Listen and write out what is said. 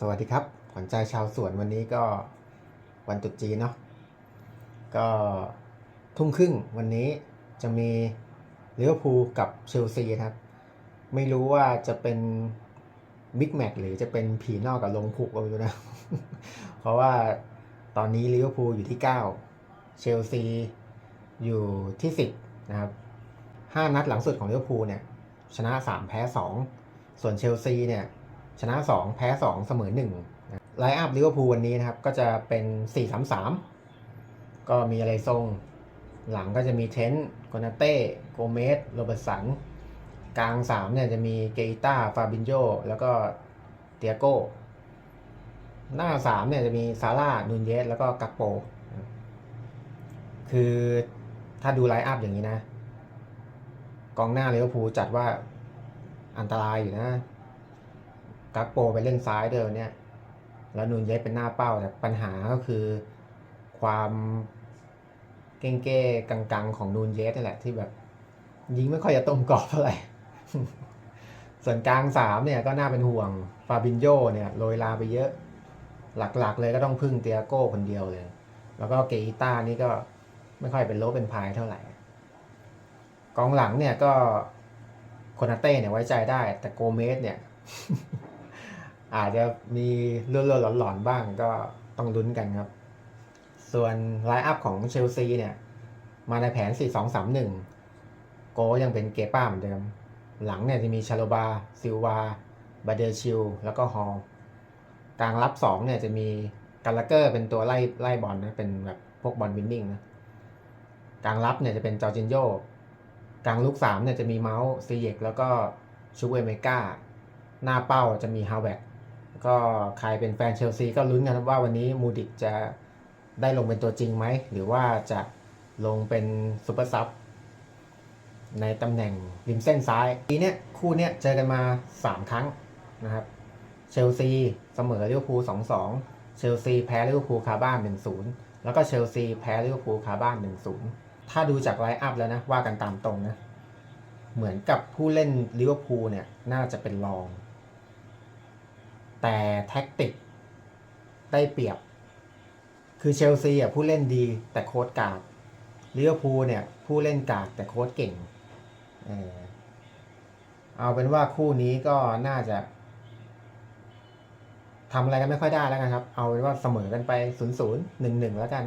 สวัสดีครับขวัญใจชาวสวนวันนี้ก็วันตรุษจีนเนาะก็ทุ่มครึ่งวันนี้จะมีลิเวอร์พูลกับเชลซีครับ ไม่รู้ว่าจะเป็นบิ๊กแมตช์หรือจะเป็นผีนอกกับลงผูกก็ไม่รู้นะ เพราะว่าตอนนี้ลิเวอร์พูลอยู่ที่ 9 เชลซีอยู่ที่ 10 นะครับ 5 นัดหลังสุดของลิเวอร์พูลเนี่ย ชนะ 3 แพ้ 2 ส่วนเชลซีเนี่ย ชนะ 2 แพ้ 2 เสมอ1นะไลน์อัพลิเวอร์พูลวันนี้นะครับ ก็จะเป็น 4-3-3 ก็มีอะไรทรง หลังก็จะมีเทนต์โกนาเต้โกเมสโรเบร์ตสัน กลาง 3 เนี่ยจะมีเกอิต้าฟาบินโยแล้วก็เตียโก้หน้า 3 เนี่ยจะมีซาร่านูนเยสแล้วก็กักโป คือถ้าดูไลน์อัพอย่างนี้นะ กองหน้าลิเวอร์พูลจัดว่าอันตรายอยู่นะ กักโปไปเล่นซ้ายเดิมเนี่ย แล้วนูนเยสเป็นหน้าเป้าแต่ปัญหาก็คือความเก้งเก้กังกังๆ ของนูนเยสนี่แหละที่แบบยิงไม่ค่อยจะตรงกรอบเท่าไหร่ส่วนกลางสามเนี่ยก็น่าเป็นห่วงฟาบินโยเนี่ยโรยลาไปเยอะ หลักๆ เลยก็ต้องพึ่งเตียโก้คนเดียวเลย แล้วก็เกอิต้านี่ก็ไม่ค่อยเป็นโลเป็นพายเท่าไหร่ กองหลังเนี่ยก็โคนาเต้เนี่ยไว้ใจได้ แต่โกเมสเนี่ย อาจจะมีเลื่อนๆหลอนๆบ้างก็ต้องลุ้นกันครับ ส่วนไลน์อัพของเชลซีเนี่ย มาในแผน 4-2-3-1 โกยังเป็นเกป้าเหมือนเดิม หลังเนี่ยจะมีชาโลบา ซิลวา บาเดชิล แล้วก็ฮอลกลางรับ 2 เนี่ยจะมีกาลาเกอร์เป็นตัวไล่ไล่บอลนะเป็นแบบพวกบอลวินนิ่งนะกลางรับเนี่ยจะเป็นจอร์จินโยกลางลุก3เนี่ยจะมีเมาส์ซีเยกแล้วก็ชูเวเมกาหน้าเป้าจะมีฮาวเวร์ด ก็ใครเป็นแฟนเชลซีก็ลุ้นกันว่าวันนี้มูดิกจะได้ลงเป็นตัวจริงไหม หรือว่าจะลงเป็นซูเปอร์ซับในตำแหน่งริมเส้นซ้ายปีเนี้ยคู่เนี้ยเจอกันมา 3 ครั้งนะครับ เชลซีเสมอลิเวอร์พูล2-2เชลซีแพ้ลิเวอร์พูลคาบ้าน1-0แล้วก็เชลซีแพ้ลิเวอร์พูลคาบ้าน1-0ถ้าดูจากไลน์อัพแล้วนะ ว่ากันตามตรงนะ เหมือนกับผู้เล่นลิเวอร์พูลเนี่ย น่าจะเป็นรอง แต่แท็กติกได้เปรียบ คือเชลซีอะผู้เล่นดีแต่โค้ดกากลิเวอร์พูลเนี่ยผู้เล่นกาดแต่โค้ดเก่ง เออเอาเป็นว่าคู่นี้ก็น่าจะทำอะไรกันไม่ค่อยได้แล้วกันครับ เอาเป็นว่าเสมอกันไป 0 0 1 1 แล้วกัน